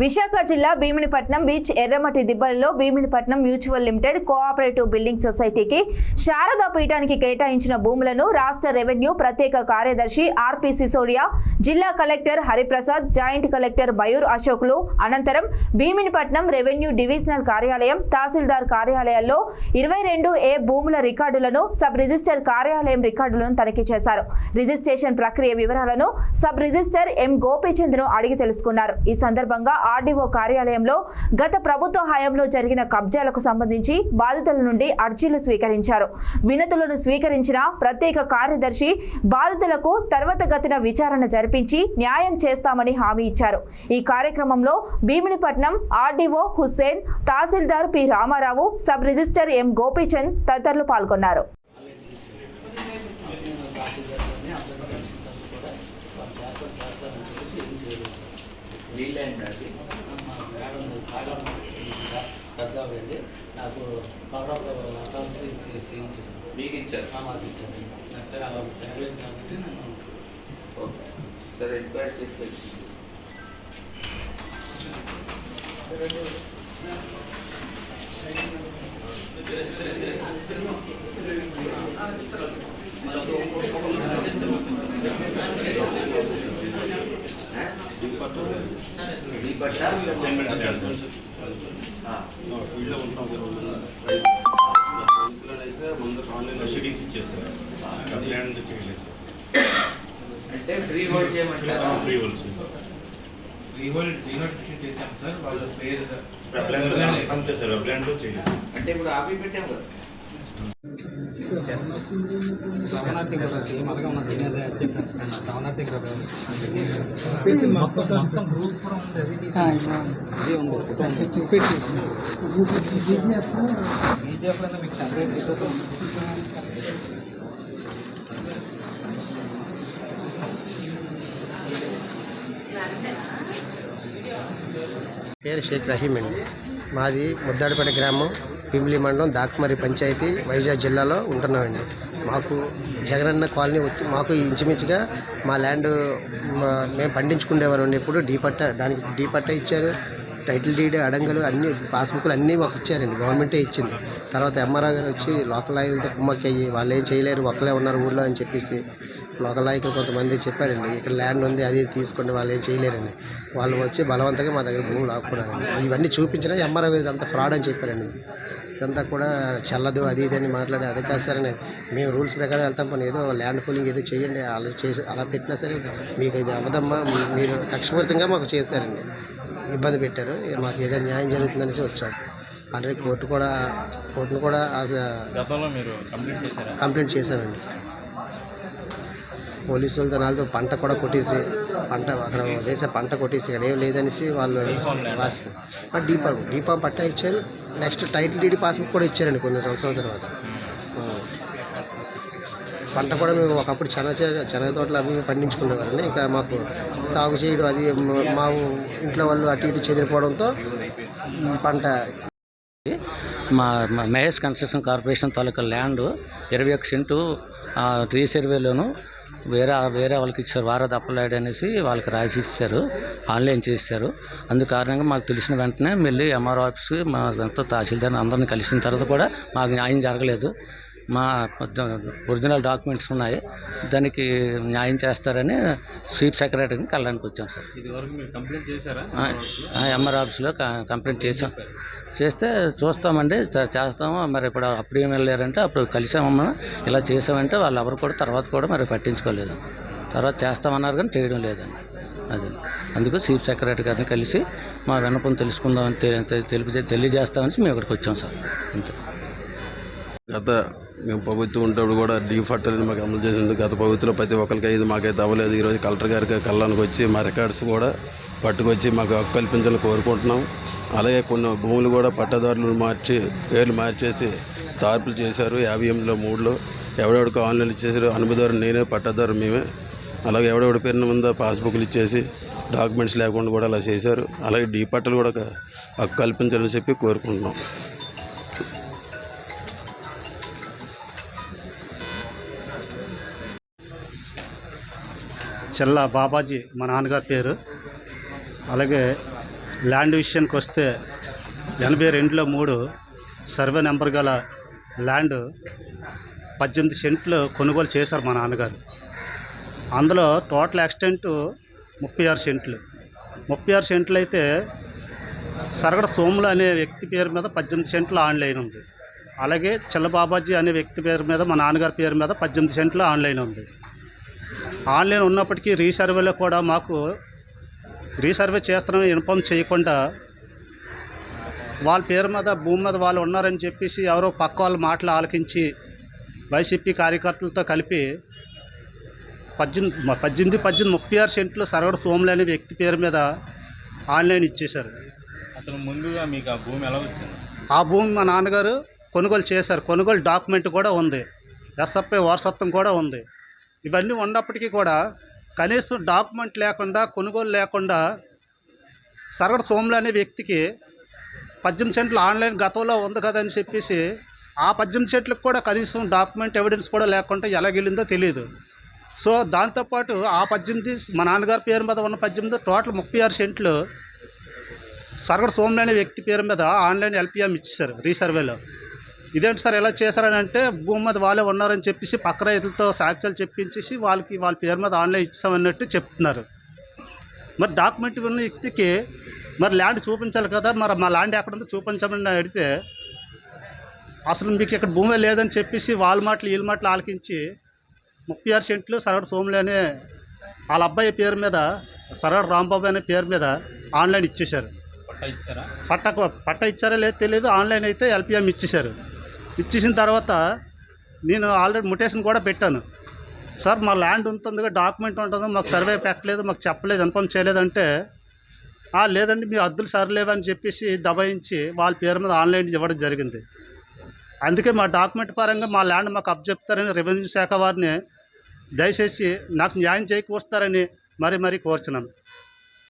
విశాఖ జిల్లా భీమినిపట్నం బీచ్ ఎర్రమట్టి దిబ్బలలో Bheeminipatnam mutual limited cooperative building సొసైటీకి శారదా పీఠానికి కేటాయించిన భూములను రాష్ట్ర రెవెన్యూ ప్రత్యేక కార్యదర్శి ఆర్పి సిసోడియా జిల్లా collector Hariprasad joint collector Mayur అశోక్లు. అనంతరం భీమినిపట్నం రెవెన్యూ డివిజనల్ కార్యాలయం తహసీల్దార్ కార్యాలయాల్లో ఇరవై రెండు ఏ భూముల రికార్డులను సబ్ రిజిస్టర్ కార్యాలయం రికార్డులను తనిఖీ చేశారు. రిజిస్ట్రేషన్ ప్రక్రియ వివరాలను సబ్ రిజిస్టర్ ఎం గోపీచంద్ను అడిగి తెలుసుకున్నారు. ఈ సందర్భంగా ఆర్డీఓ కార్యాలయంలో గత ప్రభుత్వ హయాంలో జరిగిన కబ్జాలకు సంబంధించి బాధితుల నుండి అర్జీలు స్వీకరించారు. వినతులను స్వీకరించిన ప్రత్యేక కార్యదర్శి బాధితులకు తర్వాత గతిన విచారణ జరిపించి న్యాయం చేస్తామని హామీ ఇచ్చారు. ఈ కార్యక్రమంలో భీమినిపట్నం ఆర్డీఓ హుస్సేన్ తహసీల్దార్ P Ramarao sub register M Gopichand తదితరులు పాల్గొన్నారు. నీళ్ళండి అది? పెద్దవాడండి నాకు అకౌంట్స్ చేయించారు. మీకు ఇచ్చారు? మాకు ఇచ్చారు. నాకు తెగ- తెగలేదు కాబట్టి నేను ఓకే. సరే ఎంక్వైరీ చేస్తే దీపట్ట ఆ, ఫీల్డ్లో ఉంటాం అయితే ముందు ఇచ్చేస్తారు చేయలేదు అంటే ఫ్రీ హోల్డ్ చేయమంటారా ఫ్రీ చేశాం సార్ వాళ్ళ పేరు అప్లైంట్ అంతే సార్ అంటే ఇప్పుడు ఆపి పెట్టాం కదా మొత్తం గ్రూప్ కూడా ఉంది అది బీజేపీ మీకు సెపరేట్ పేరు షేక్ రహీం అండి. మాది ముద్దాడిపేట గ్రామం. భీమిలి మండలం దాకమరి పంచాయతీ వైజాగ్ జిల్లాలో ఉంటున్నామండి. మాకు జగనన్న కాలనీ వచ్చి మాకు ఇంచుమించుగా మా ల్యాండ్ మేము పండించుకునేవారండి ఇప్పుడు డీ పట్ట దానికి డీ పట్ట ఇచ్చారు. టైటిల్ డీడ్ అడంగలు అన్ని పాస్బుక్లు అన్నీ మాకు ఇచ్చారండి. గవర్నమెంటే ఇచ్చింది. తర్వాత ఎంఆర్ఆర్ గారు వచ్చి లోకల్ నాయకులతో కుమ్మక్కి అయ్యి వాళ్ళు ఏం చేయలేరు ఒక్కలే ఉన్నారు ఊళ్ళో అని చెప్పేసి లోకల్ నాయకులు కొంతమంది చెప్పారండి. ఇక్కడ ల్యాండ్ ఉంది అది తీసుకోండి వాళ్ళు ఏం చేయలేరండి. వాళ్ళు వచ్చి బలవంతంగా మా దగ్గర భూమి లాక్కున్నారండి ఇవన్నీ చూపించినా ఎంఆర్ఆర్ అంత ఫ్రాడ్ అని చెప్పారండి. ఇదంతా కూడా చెల్లదు అది ఇది అని మాట్లాడి అది కాదు సరే అని మేము రూల్స్ ప్రకారం వెళ్తాం. పని ఏదో ల్యాండ్ పూలింగ్ ఏదో చేయండి అలా చేసి అలా పెట్టినా సరే మీకు ఇది అవ్వదమ్మా మీరు కక్షపూరితంగా మాకు చేశారండి. ఇబ్బంది పెట్టారు మాకు ఏదో న్యాయం జరుగుతుందనేసి వచ్చాం. అలాగే కోర్టు కూడా కోర్టును కూడా కంప్లీట్ చేశానండి పోలీసుల జనాలతో పంట కూడా కొట్టేసి పంట అక్కడ వేసే పంట కొట్టేసి ఇక్కడ ఏం లేదనేసి వాళ్ళు రాసి డీపా డీపా పట్టా ఇచ్చారు. నెక్స్ట్ టైటిల్ డీడీ పాస్బుక్ కూడా ఇచ్చారండి కొన్ని సంవత్సరాల తర్వాత. పంట కూడా మేము ఒకప్పుడు చెన శనగ తోటలు అవి పండించుకునేవారండి. ఇంకా మాకు సాగు చేయడం అది మా ఇంట్లో వాళ్ళు అటు ఇటు చెదిరిపోవడంతో ఈ పంట మా మహేష్ కన్స్ట్రక్షన్ కార్పొరేషన్ తాలూకా ల్యాండ్ ఇరవై ఒక సెంటు ఆ, రీసర్వేలోను వేరే వేరే వాళ్ళకి ఇచ్చారు వారధి అప్లైడ్ అనేసి వాళ్ళకి రాసి ఇచ్చారు ఆన్లైన్ చేశారు. అందు కారణంగా మాకు తెలిసిన వెంటనే మళ్ళీ ఎంఆర్ఓ ఆఫీస్ మా అంతా తహసీల్దార్ అందరిని కలిసిన తర్వాత కూడా మాకు న్యాయం జరగలేదు. మా ఒరిజినల్ డాక్యుమెంట్స్ ఉన్నాయి. దానికి న్యాయం చేస్తారని స్వీప్ సెక్రటరీని కలడానికి వచ్చాం సార్. ఎంఆర్ ఆఫీస్లో కంప్లైంట్ చేసాం చేస్తే చూస్తామండి చేస్తాము. మరి ఇప్పుడు అప్పుడు ఏం వెళ్ళారంటే అప్పుడు కలిసామమ్మా ఇలా చేసామంటే వాళ్ళు ఎవరు కూడా తర్వాత కూడా మరి పట్టించుకోలేదు. తర్వాత చేస్తామన్నారు కానీ చేయడం లేదండి. అది. అందుకు చీఫ్ సెక్రటరీ గారిని కలిసి మా విన్నపం తెలుసుకుందామని తెలియజేస్తామని మేము ఇక్కడికి వచ్చాం సార్. అంతే. గత మేము ప్రభుత్వం ఉన్నప్పుడు కూడా డీఫాల్ట్ మాకు అమలు చేసింది గత ప్రభుత్వంలో ప్రతి ఒక్కరికి ఇది మాకైతే అవ్వలేదు. ఈరోజు కలెక్టర్ గారికి కళ్ళానికి వచ్చి మా రికార్డ్స్ కూడా పట్టుకొచ్చి మాకు హక్కు కల్పించాలని కోరుకుంటున్నాం. అలాగే కొన్ని భూములు కూడా పట్టదారులు మార్చి పేర్లు మార్చేసి తార్పులు చేశారు. యాభై ఎనిమిదిలో మూడులో ఎవడెవడికి ఆన్లైన్ ఇచ్చేసారు అనుభవదారు నేనే పట్టదారు మేమే. అలాగే ఎవడెవడి పేరున ఉందో పాస్బుక్లు ఇచ్చేసి డాక్యుమెంట్స్ లేకుండా కూడా అలా చేశారు. అలాగే డీ పట్టలు కూడా హక్కు కల్పించాలని చెప్పి కోరుకుంటున్నాం. చెల్ల బాబాజీ మా నాన్నగారి పేరు. అలాగే ల్యాండ్ విషయానికి వస్తే ఎనభై రెండులో మూడు సర్వే నెంబర్ గల ల్యాండ్ పద్దెనిమిది సెంట్లు కొనుగోలు చేశారు మా నాన్నగారు. అందులో టోటల్ ఎక్స్టెంట్ ముప్పై ఆరు సెంట్లు. ముప్పై ఆరు సెంట్లు అయితే సరగడ సోములు అనే వ్యక్తి పేరు మీద పద్దెనిమిది సెంట్లు ఆన్లైన్ ఉంది. అలాగే చిల్లబాబాజీ అనే వ్యక్తి పేరు మీద మా నాన్నగారి పేరు మీద పద్దెనిమిది సెంట్లు ఆన్లైన్ ఉంది. ఆన్లైన్ ఉన్నప్పటికీ రీసర్వేలో కూడా మాకు రీసర్వే చేస్తున్నామని ఇన్ఫామ్ చేయకుండా వాళ్ళ పేరు మీద భూమి మీద వాళ్ళు ఉన్నారని చెప్పేసి ఎవరో పక్క వాళ్ళ మాటలు ఆలకించి వైసీపీ కార్యకర్తలతో కలిపి పద్దెనిమిది పద్దెనిమిది పద్దెనిమిది ముప్పై ఆరు సెంట్లు సరవడ సోములు అనే వ్యక్తి పేరు మీద ఆన్లైన్ ఇచ్చేశారు. అసలు ముందుగా మీకు ఆ భూమి ఎలా వచ్చింది? ఆ భూమి మా నాన్నగారు కొనుగోలు చేశారు. కొనుగోలు డాక్యుమెంట్ కూడా ఉంది. ఎస్ఎఫ్ఐ వారసత్వం కూడా ఉంది. ఇవన్నీ ఉన్నప్పటికీ కూడా కనీసం డాక్యుమెంట్ లేకుండా కొనుగోలు లేకుండా సరగడ సోములు అనే వ్యక్తికి పద్దెనిమిది సెంట్లు ఆన్లైన్ గతంలో ఉంది కదా అని చెప్పేసి ఆ పద్దెనిమిది సెంట్లకు కూడా కనీసం డాక్యుమెంట్ ఎవిడెన్స్ కూడా లేకుండా ఎలా వెళ్ళిందో తెలియదు సో దాంతోపాటు ఆ పద్దెనిమిది మా నాన్నగారి పేరు మీద ఉన్న పద్దెనిమిది టోటల్ ముప్పై ఆరు సెంట్లు సరగడ సోములు అనే వ్యక్తి పేరు మీద ఆన్లైన్ ఎల్పిఎం ఇచ్చేసారు రీసర్వేలో. ఇదేంటి సార్ ఎలా చేశారని అంటే భూమి మీద వాళ్ళే ఉన్నారని చెప్పేసి పక్క రైతులతో సాక్ష్యాలు చెప్పించేసి వాళ్ళకి వాళ్ళ పేరు మీద ఆన్లైన్ ఇచ్చామన్నట్టు చెప్తున్నారు. మరి డాక్యుమెంట్ ఉన్న వ్యక్తికి మరి ల్యాండ్ చూపించాలి కదా మరి మా ల్యాండ్ ఎక్కడుందో చూపించమని అడిగితే అసలు మీకు ఇక్కడ భూమి లేదని చెప్పేసి వాళ్ళ మాటలు వీళ్ళ మాటలు ఆలకించి ముప్పై ఆరు సెంట్లు సరగడ సోములు అనే వాళ్ళ అబ్బాయి పేరు మీద సరగడ రాంబాబు అనే పేరు మీద ఆన్లైన్ ఇచ్చేశారు. పట్టా ఇచ్చారా? పట్టకు పట్ట ఇచ్చారో లేదో తెలియదు ఆన్లైన్ అయితే ఎల్పిఎం ఇచ్చేశారు. ఇచ్చేసిన తర్వాత నేను ఆల్రెడీ ముటేషన్ కూడా పెట్టాను. సార్ మా ల్యాండ్ ఉంటుందిగా డాక్యుమెంట్ ఉంటుంది మాకు సర్వే పెట్టలేదు మాకు చెప్పలేదు ఇన్ఫామ్ చేయలేదంటే లేదండి మీ అద్దులు సరిలేవని చెప్పేసి దబాయించి వాళ్ళ పేరు మీద ఆన్లైన్ ఇవ్వడం జరిగింది. అందుకే మా డాక్యుమెంట్ పరంగా మా ల్యాండ్ మాకు అప్పచెప్తారని రెవెన్యూ శాఖ వారిని దయచేసి నాకు న్యాయం చేకూరుస్తారని మరీ మరీ కోరుచున్నాను.